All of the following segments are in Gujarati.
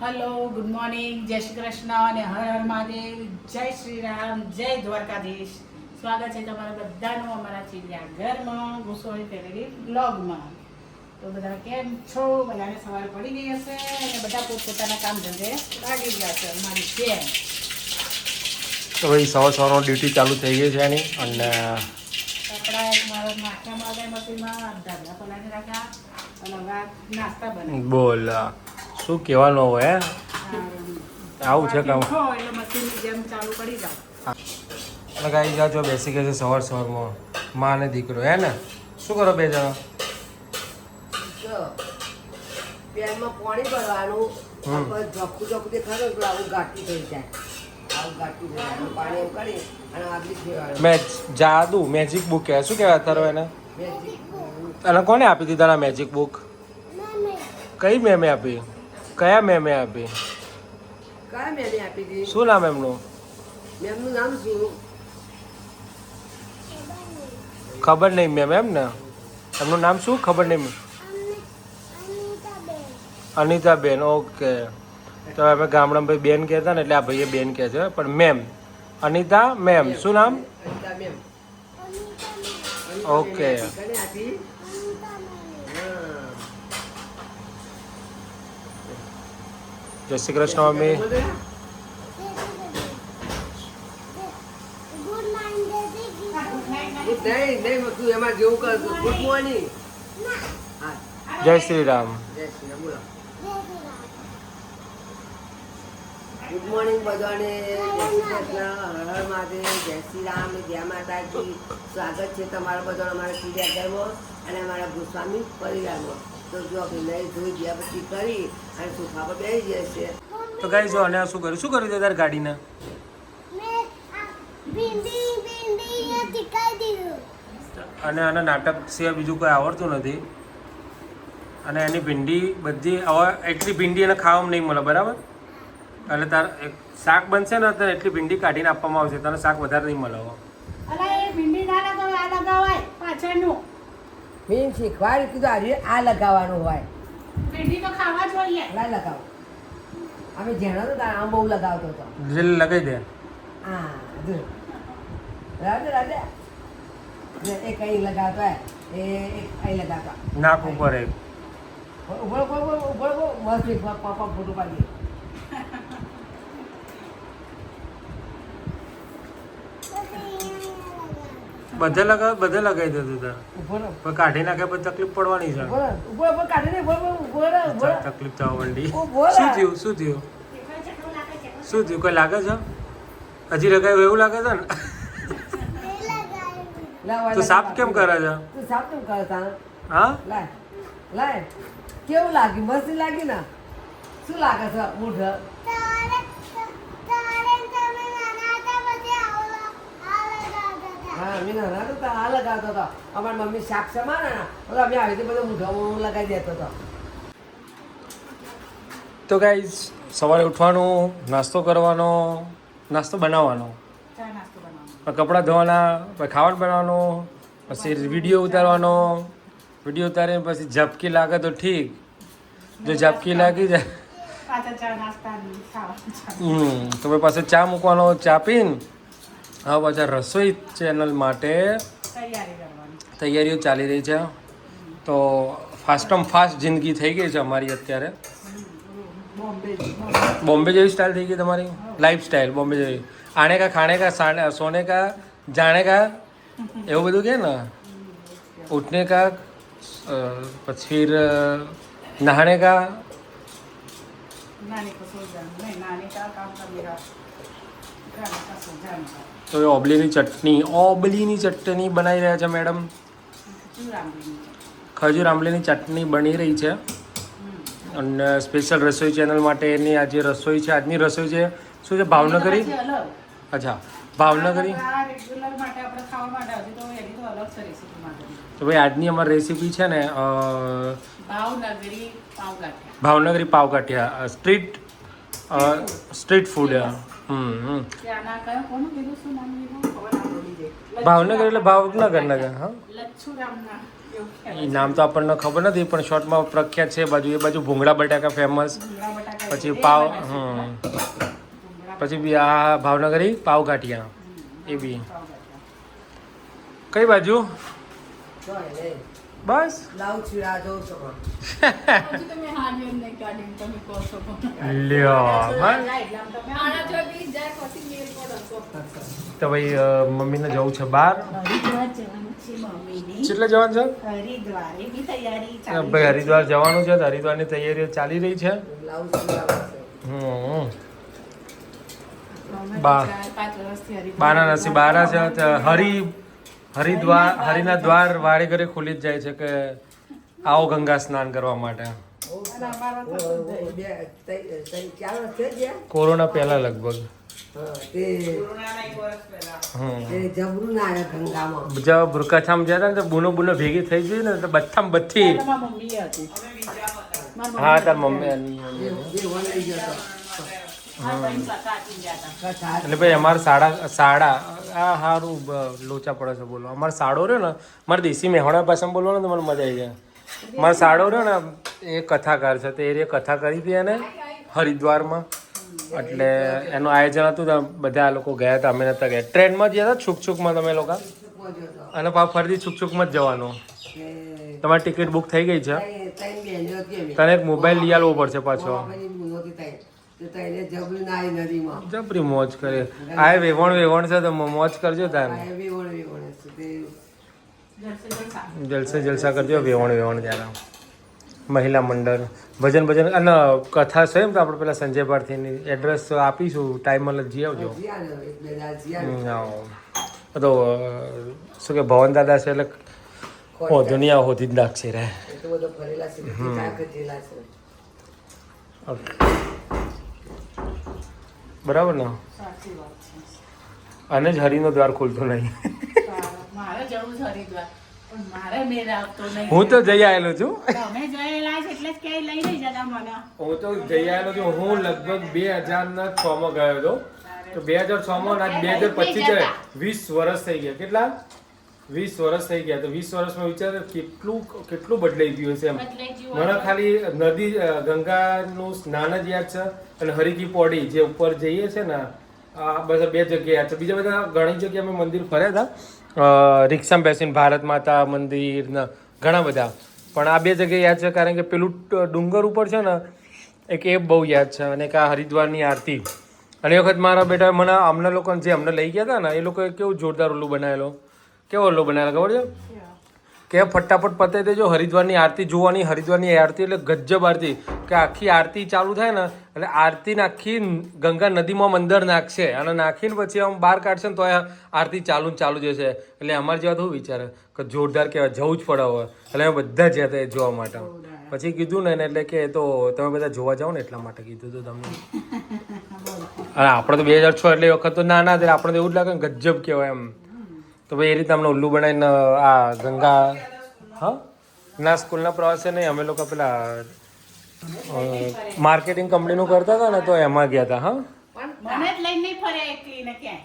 હેલો ગુડ મોર્નિંગ જય શ્રી કૃષ્ણ અને હર હર મહાદેવ. જય શ્રી રામ જય દ્વારકાધીશ. સ્વાગત છે તમારા બધાનું અમારા ચીડિયા ઘરમાં ગુસોળી ફેમિલી બ્લોગમાં તો બધા કેમ છો? બધાને સવારે પડી ગઈ હશે અને બધા પોતપોતાના કામ ધંધે લાગી ગયા છે. અમારી જેમ તો ભાઈ સવાર સવારનો ડ્યુટી ચાલુ થઈ ગઈ છે એની અને કપડા એક મારા નાખ્યા મારે મશીનમાં રાખ્યા અને નાસ્તા બનાવી બોલ. શું કહેવાનું હોય હે? આવું છે કામ. જેમ ચાલુ જાઓ. ગાઈ જા બેસી ગયા છે સવાર સવારમાં. માં અને દીકરો હે ને? શું કરો બે જણા? પેનમાં પાણી ભરવાનું ઝોખું ઝોખું દેખાડો આવું થઈ જાય. અને જાદુ મેજિક બુક કહેવાય શું કહેવાય તારો એને? અને કોને આપી દીધા મેજિક બુક કઈ મેમે આપી? કયા મેમે આપી? કયા મેને આપી દીધી શું નામ એમનું? મેમનું નામ શું? ખબર નહીં મેમ એમ ને? એમનું નામ શું? ખબર નહીં અનિતાબેન ઓકે. તો અમે ગામડામાં ભાઈ બેન કહેતા ને એટલે આ ભાઈએ બેન કહે છે પણ મેમ અનિતા મેમ શું નામ? ઓકે. કને આપી હા. જય શ્રી કૃષ્ણ મમ્મી. જય શ્રી રામ. ગુડ મોર્નિંગ બધાને. જય શ્રી કૃષ્ણ. હર મહાદેવ. જય શ્રી રામ. જય માતાજી. સ્વાગત છે તમારા બધાનું અમારા ચિડિયાઘરમાં અને અમારા ગોસ્વામી પરિવારમાં તો જો આપણે નહીં ધોઈ ગયા પછી કરી અને સોફા પર બેસી જશે તો ગાઈ જો અને આ શું કર્યું? શું કર્યું તાર ગાડીને? અને આના નાટક સિવાય બીજું કોઈ આવડતું નથી. અને એની ભીંડી બધી હવે એટલી ભીંડી એને ખાવામાં નહીં મળે બરાબર? એટલે તાર એક શાક બનશે ને તો એટલી ભીંડી કાઢીને આપવામાં આવશે તને શાક વધારે નહીં મળે હવે. ભીંડી ના લગાવાય પાછળનું. મેં શીખવાડી કીધું આજે આ લગાવવાનું હોય. ભીંડી તો ખાવા જોઈએ. ના લગાવો. અમે જેણો તો આમ બહુ લગાવતો હતો. લગાવી દે. હા જો. રાધે રાધે. ને એક અહીં લગાવતો હે. એ એક અહીં લગાવતો. નાક ઉપર એક. ઊભો ઊભો ઊભો મસ્ત પાપા ફોટો પાડીએ બધે લગાવ બધે લગાવી દીધું તાર. પણ કાઢી નાખે પછી તકલીફ પડવાની છે. તકલીફ થવા માંડી. શું થયું શું થયું? શું થયું કોઈ લાગે છે? હજી લગાવ્યું એવું લાગે છે ને? તો સાફ કેમ કરે છે? હા? લાય લાય. કેવું લાગ્યું? મસ્ત લાગ્યું ને? શું લાગે છે મૂઢ હા નાના તો આ લગાવતો હતો અમારી મમ્મી શાક સમારે ને. તો અમે આવી રીતે બધો મૂઢો લગાવી દેતો હતો તો ગાઈઝ સવારે ઉઠવાનું નાસ્તો કરવાનો નાસ્તો બનાવવાનો. ચા નાસ્તો બનાવવાનો. પછી કપડાં ધોવાના પછી ખાવાનું બનાવવાનું પછી વીડિયો ઉતારવાનો. વીડિયો ઉતારીને પછી ઝપકી લાગે તો ઠીક. જો ઝપકી લાગી જાય. પાછા ચા નાસ્તા ખાવાનું ચા હમ તો પછી પાસે ચા મૂકવાનો ચા પીને હવે પાછા રસોઈ ચેનલ માટે તૈયારી કરવાની તૈયારીઓ ચાલી રહી છે તો ફાસ્ટમ ફાસ્ટ જિંદગી થઈ ગઈ છે અમારી અત્યારે બોમ્બે બોમ્બે જેવી સ્ટાઇલ થઈ ગઈ તમારી લાઈફ સ્ટાઇલ બોમ્બે જેવી આને કા ખાને કા સાને સોને કા જાણે કા એવું બધું કે ને ઉઠને કા અ, પછી ફિર અ, નહાને કા નાની को सो जाना नहीं नानी का काम कर मेरा घर का सो जाना તો એ ઓબલીની ચટણી ઓબલીની ચટણી બનાવી રહ્યા છે મેડમ? ખજૂર આંબલીની ચટણી બની રહી છે. અને સ્પેશિયલ રસોઈ ચેનલ માટે એની આજે રસોઈ છે આજની રસોઈ છે. શું છે ભાવનગરી? અચ્છા ભાવનગરી? તો ભાઈ આજની અમારી રેસીપી છે ને ભાવનગરી પાવકાઠિયા સ્ટ્રીટ સ્ટ્રીટ ફૂડ હમ હમ. ત્યાંના કયો? કોનું કીધું શું નામ લીધું? ખબર ના ભૂલી ગઈ. ભાવનગર એટલે ભાવનગર નગર હા એ નામ તો આપણને ખબર નથી પણ શોર્ટમાં પ્રખ્યાત છે બાજુ. એ બાજુ ભૂંગળા બટાકા ફેમસ પછી પાવ. હમ. પછી બી આ ભાવનગરી પાવ ગાંઠિયા એ બી. કઈ બાજુ? બસ. તો ભાઈ મમ્મીને જવું છે બહાર? કેટલે જવાનું છે? ભાઈ, હરિદ્વાર જવાનું છે હરિદ્વારની તૈયારીઓ ચાલી રહી છે. બાના નસીબ બારા છે હરિ, હરિદ્વાર હરિના દ્વાર વાડે ઘરે ખુલી જ જાય છે કે આવો ગંગા સ્નાન કરવા માટે. ગયા કોરોના પહેલા લગભગ. હા, તે કોરોનાના એક વર્ષ પહેલા. હમ. તે ના ગયા બુનો બુનો ભેગી થઈ ગઈ ને તો બથામ બથી હા તાર મમ્મી ગયો ગયા એટલે ભાઈ અમારે સાડા સાડા આ સારું લોચા પડે છે બોલો અમારે સાડો રહ્યો ને મારે દેશી મેહોણા ભાષામાં બોલવાનો તો મને મજા આવી જાય. મારે સાડો રહ્યો ને, એ કથાકાર છે, તે એ કથા કરી હતી એને હરિદ્વારમાં. એટલે એનું આયોજન હતું ત્યાં બધા લોકો ગયા હતા, અમે નતા ગયા. ટ્રેનમાં ગયા હતા, છુકછુકમાં તમે લોકો? અને પાછું ફરીથી છુકછુકમાં જ જવાનું. તમારી ટિકિટ બુક થઈ ગઈ છે. તને એક મોબાઈલ લઈ આવવો પડશે પાછો. જબરું મોજ કરે. આ વેવણ વેવણ છે તો મોજ કરજો તારે. વેવણ એવી વણ એવી વણ છે. તે જલસે જલસા. કરજો વેવણ વેવણ ત્યારે મહિલા મંડળ ભજન ભજન અને કથા છે એમ તો આપણે પેલા સંજય ભારતીની એડ્રેસ આપીશું ટાઈમ મળે જઈ આવજો. તો શું કે ભવન દાદા છે એટલે ઓ દુનિયા હોધી જ નાખશે રે. બરાબર ને? સાચી વાત છે. અને જ હરિનો દ્વાર ખુલતો નહીં. મારે જવું છે હરિદ્વાર પણ મારે મેળ આવતો નહીં. હું તો જઈ આવેલો છું. તમે જયેલા છે એટલે જ ક્યાંય લઈ નહીં જતા મને. હું તો જઈ આવેલો છું. હું લગભગ બે હજાર ના છ માં ગયો હતો. તો બે હજાર છ માં આજ બે હજાર પચીસ વીસ વર્ષ થઈ ગયા. કેટલા? વીસ વર્ષ થઈ ગયા. તો વીસ વર્ષમાં વિચાર કેટલું કેટલું બદલાઈ ગયું છે એમ. મને ખાલી નદી ગંગાનું સ્નાન જ યાદ છે અને હરિકી પોડી જે ઉપર જઈએ છે ને આ બધા બે જગ્યાએ યાદ છે. બીજા બધા ઘણી જગ્યાએ અમે મંદિર ફર્યા હતા. રિક્ષામાં બેસીને ભારત માતા મંદિરના ઘણા બધા. પણ આ બે જગ્યાએ યાદ છે કારણ કે પેલું ડુંગર ઉપર છે ને, એક એ બહુ યાદ છે અને એક આ હરિદ્વારની આરતી. અને એ વખત મારા બેટા મને અમને લોકોને જે અમને લઈ ગયા હતા ને, એ લોકોએ કેવું જોરદાર ઓલું બનાવેલો. કેવો ઉલ્લુ બનાવેલો ખબર છે? કે ફટાફટ પતે દેજો હરિદ્વારની આરતી જોવાની હરિદ્વારની આરતી એટલે ગજબ આરતી. કે આખી આરતી ચાલુ થાય ને એટલે આરતીને આખી ગંગા નદીમાં અંદર નાખશે અને નાખીને પછી આમ બહાર કાઢશે ને તો આરતી ચાલુ ને ચાલુ જશે એટલે અમારે જેવા તો શું વિચારે કે જોરદાર કહેવાય જવું જ પડે હવે એટલે અમે બધા જ હતા જોવા માટે પછી કીધું ને એટલે કે તો તમે બધા જોવા જાઓ ને એટલા માટે કીધું હતું તમને. અને આપણે તો બે હજાર છ એટલે વખત તો ના ના થાય આપણે તો એવું જ લાગે ને ગજબ કહેવાય એમ. તો ભાઈ એ રીતે અમને ઉલ્લુ બનાવીને આ ગંગા હા? ના સ્કૂલના પ્રવાસે નહીં અમે લોકો પેલા માર્કેટિંગ કંપનીનું કરતા હતા ને તો એમાં ગયા હતા હા? મને જ લઈને નહીં ફરે એકલી ને ક્યાંય.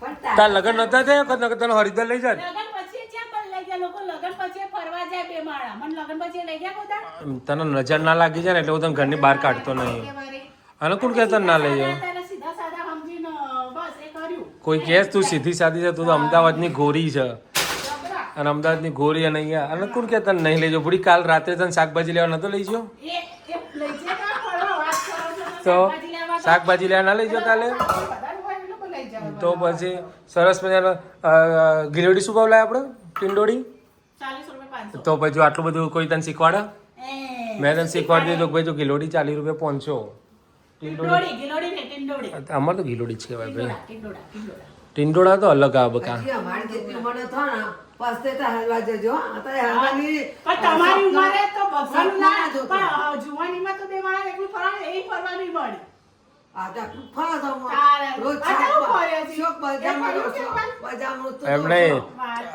પણ તાર લગ્ન નતા થયા વખત નકર તને હરિદ્વાર લઈ જાય લગન પછી ક્યાં પણ લઈ ગયા? લોકો લગન પછી ફરવા જાય બે માળા. મને લગન પછી લઈ ગયા બધા તને નજર ના લાગી જાય ને એટલે હું તને ઘરની બહાર કાઢતો નહીં. અને કોણ કે ના લઈ જાઉં તારે સીધા સાદા સમજીને બસ એ કર્યું કોઈ કેસ તું સીધી સાદી છે તું તો અમદાવાદની ગોરી છે. અને અમદાવાદની ગોરી અને અહીંયા અને કોણ કે તને નહીં લેજો ભૂડી કાલ રાત્રે તને શાકભાજી લેવા નતો લઈ છો તો શાકભાજી લેવા ના લઈ જાઓ કાલે? તો પછી સરસ મજાનો અ, ગિલોડી શું ભાવ લાય આપણે? પાંચસો તો પછી આટલું બધું કોઈ તને શીખવાડે? મેં તને શીખવાડી દીધું કે ભાઈ જો ગિલોડી ચાલીસ રૂપિયા પહોંચો. ટિંડોળી. ગિલોડી ને ટિંડોળી. અમારે તો ગિલોડી જ કહેવાય ભાઈ. ટિંડોળા ટિંડોળા. ટિંડોળા તો અલગ આ બકા એમણે અમારી જેટલી ઉંમર હતો ને પસ્તે તો હાલવા જજો અત્યારે હાલવાની પણ તમારી ઉંમરે તો બધાનું ના ના પણ જુવાનીમાં તો બે માણસ એકલું ફરવા એ ફરવા મળે.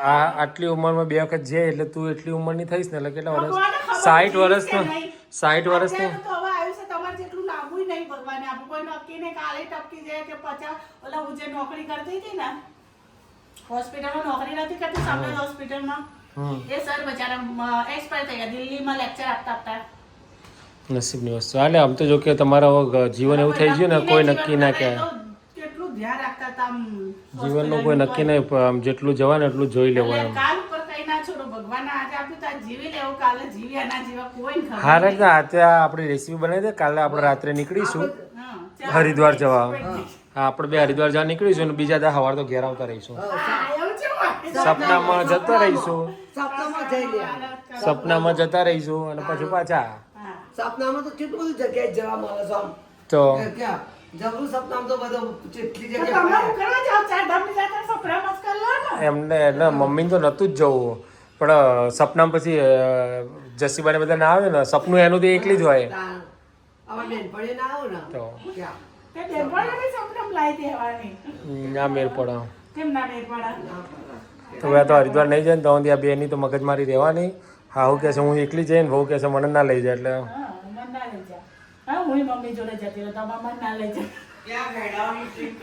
આ આટલું ઉંમરમાં બે વખત જે એટલે તું એટલી ઉંમરની થઈશ ને એટલે કેટલા વર્ષ સાઠ વર્ષ. સાઠ વર્ષની અત્યારે તો હવે આવ્યું છે તમારે જેટલું લાંબુ નહીં ભગવાને આપ્યું કોઈ નક્કી નહીં કાલે ટપકી જાય કે પચાસ ઓલા હું જે નોકરી કરતી હતી ને હોસ્પિટલમાં નોકરી નથી કરતી સામે હોસ્પિટલમાં. એ સર બચારા એક્સપાયર થઈ ગયા દિલ્હીમાં લેક્ચર આપતા આપતા. નસીબની વસ્તુ. હાલે આમ તો જો કે તમારા જીવન એવું થઈ ગયું ને કોઈ નક્કી ના કે કહેવાય કેટલું ધ્યાન રાખતા હતા આમ જીવનનું કોઈ નક્કી નહીં આમ જેટલું જવાનું એટલું જોઈ લેવું એટલે એમ. કાલ ઉપર કઈ ના છોડો ભગવાન આજે આપ્યું તા જીવી લેવું કાલે જીવ્યા ના જીવા કોઈ ખબર હા નહીં. આજે આપણી રેસીપી બનાવી દે કાલે આપણે રાત્રે નીકળીશું. હરિદ્વાર જવા હા આપણે બે હરિદ્વાર જવા નીકળીશું અને બીજા દા સવાર તો ઘેર આવતા રહીશું. સપનામાં જતા રહીશું. સપનામાં જઈ લે. સપનામાં જતા રહીશું અને પછી પાછા. હા. સપનામાં તો કેટલું બધું જગ્યાએ જવા મળે છે તો? જબરું સપનામાં તો બધું કેટલી જગ્યાએ. એમને એટલે મમ્મીને તો નહોતું જ જવું. પણ સપનામાં પછી જસીબાને બધા ના આવે ને સપનું એનું તો એકલી જ હોય. તાણ. બેનપણીઓ ના આવો ને તો ક્યાં? તે બેનપણીઓને સપનામાં લાવી દેવાની. ના મેર પડે કેમ ના મેળ પડે? તો હવે તો હરિદ્વાર નહીં જાય ને તો ત્યાં બેની તો મગજ મારી રહેવાની હા હું કહે છે હું એકલી જઈને બહુ કહે છે મને ના લઈ જાય એટલે મને ના લઈ જા. હા, હુંય મમ્મી જોડે જતી રહું, તમારે મને ના લઈ જા. ને ગાઈડાઓની તમે trip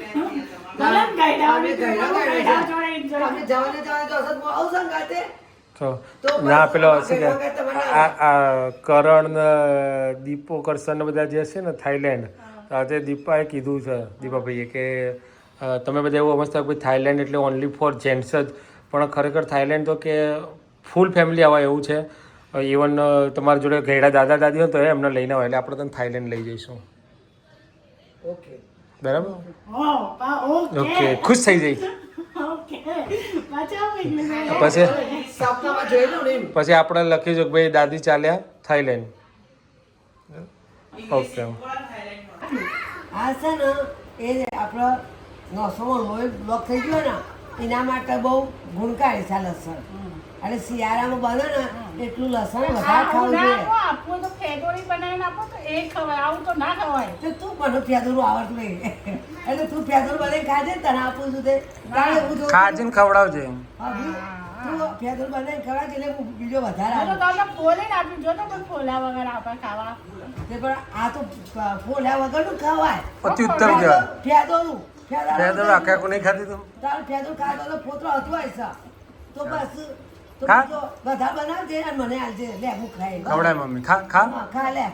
ગયડા માં ગયડા ગાઈડાઓ જોડે enjoy તમે જવાને જવાને તો હસત આવું સંગાતે તો ના પેલો શું કે આ આ કરણ દીપો કરશન બધા જે છે ને થાઈલેન્ડ આજે દીપાએ કીધું છે દીપાભાઈએ કે તમે બધા એવું સમજતા કે થાઈલેન્ડ એટલે ઓનલી ફોર જેન્ટ્સ જ પણ ખરેખર થાઈલેન્ડ તો કે ફૂલ ફેમિલી આવા એવું છે. ઇવન તમારા જોડે ઘેડા દાદા દાદી હોય તો એમને લઈને આવે એટલે આપણે તમે થાઈલેન્ડ લઈ જઈશું. ઓકે. બરાબર. ઓકે. ખુશ થઈ જઈ. પાછા. પછી આપણે લખીશું કે ભાઈ દાદી ચાલ્યા થાઈલેન્ડ. ઓકે. આ છે ને એ આપણો નસોમાં લોહી બ્લોક થઈ ગયો ને એના માટે બહુ ગુણકારી છે લસણ. અને શિયાળામાં બને ને એટલું લસણ વધારે ખાવું જોઈએ. આપો, આપવું તો ફેટોરી બનાવીને આપો તો એ ખવાય આવું તો ના ખવાય. તો તું મને ફેદરું આવડતું નહીં. એટલે તું ફેદરું બને ખાજે તને આપું છું તે. ખાજીને ખવડાવજે. હા, ભઈ, તું ફેદરું એટલે બીજો વધારે મેં તો આવે તમને આપ્યું જો તો ફોલા વગર આપણે ખાવા. તે પણ આ તો ફોલ્યા વગરનું ખવાય. અતિ ઉત્તમ કહેવાય ફેદરું ફેદર આખે આખું નહીં તું. તારું ફેદરું ખાતો તો ફોતરો હતવાય છે તો બસ તો ખા. બનાવજે અને મને આલજે લે હું ખાઈ. ખવડાય મમ્મી. ખા ખા. ખા લે.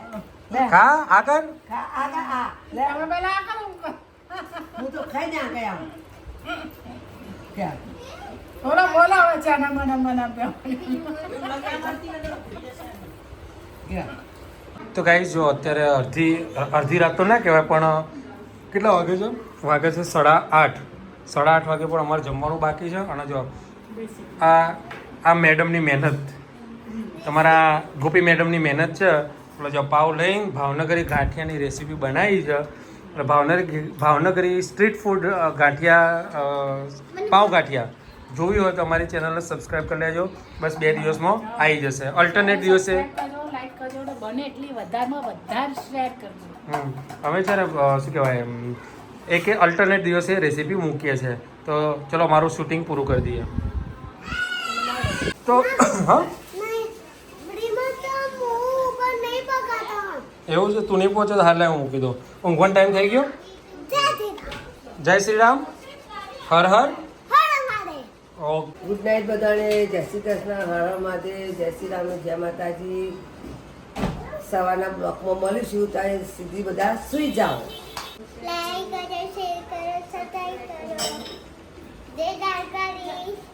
લે. ખા આગળ. ખા આ આ લે. તમે પહેલા આ હું તો ખાઈ ને આ ગયા ક્યાં? થોડો બોલાવે છે આના મને મને તો ગાઈ જો અત્યારે અડધી અડધી રાત તો ના કહેવાય પણ કેટલા વાગે છે? વાગે છે સાડા આઠ. સાડા આઠ વાગે પણ અમારે જમવાનું બાકી છે. અને જો આ આ મેડમની મહેનત. તમારા ગોપી મેડમની મહેનત છે. એટલે જો પાવ લઈને ભાવનગરી ગાંઠિયાની રેસીપી બનાવી છે. એટલે ભાવનગરી ભાવનગરી સ્ટ્રીટ ફૂડ ગાંઠિયા પાઉ પાવ ગાંઠિયા. જોવી હોય તો અમારી ચેનલને સબસ્ક્રાઈબ કરી લેજો. બસ બે દિવસમાં આવી જશે. અલ્ટરનેટ દિવસે. કરજો લાઈક કરજો ને બને એટલી વધારેમાં વધારે શેર કરજો. હમ. અમે છે ને શું કહેવાય એમ, એક અલ્ટરનેટ દિવસે રેસીપી મૂકીએ છીએ તો ચલો મારું શૂટિંગ પૂરું કરી દઈએ. તો હા? એવું છે? તું નહીં પહોંચે તો હાલ હું મૂકી દઉં. ઊંઘવાનો ટાઈમ થઈ ગયો? જય શ્રી રામ. હર હર. ગુડ નાઇટ બધાને. જય શ્રી કૃષ્ણ. હર માટે જય શ્રી રામ જય માતાજી. સવારના બ્લોકમાં મળીશું. ત્યારે સીધી બધા સુઈ જાઓ. લાઈક કરો શેર કરો સબસ્ક્રાઇબ કરો. જય દ્વારકાધીશ.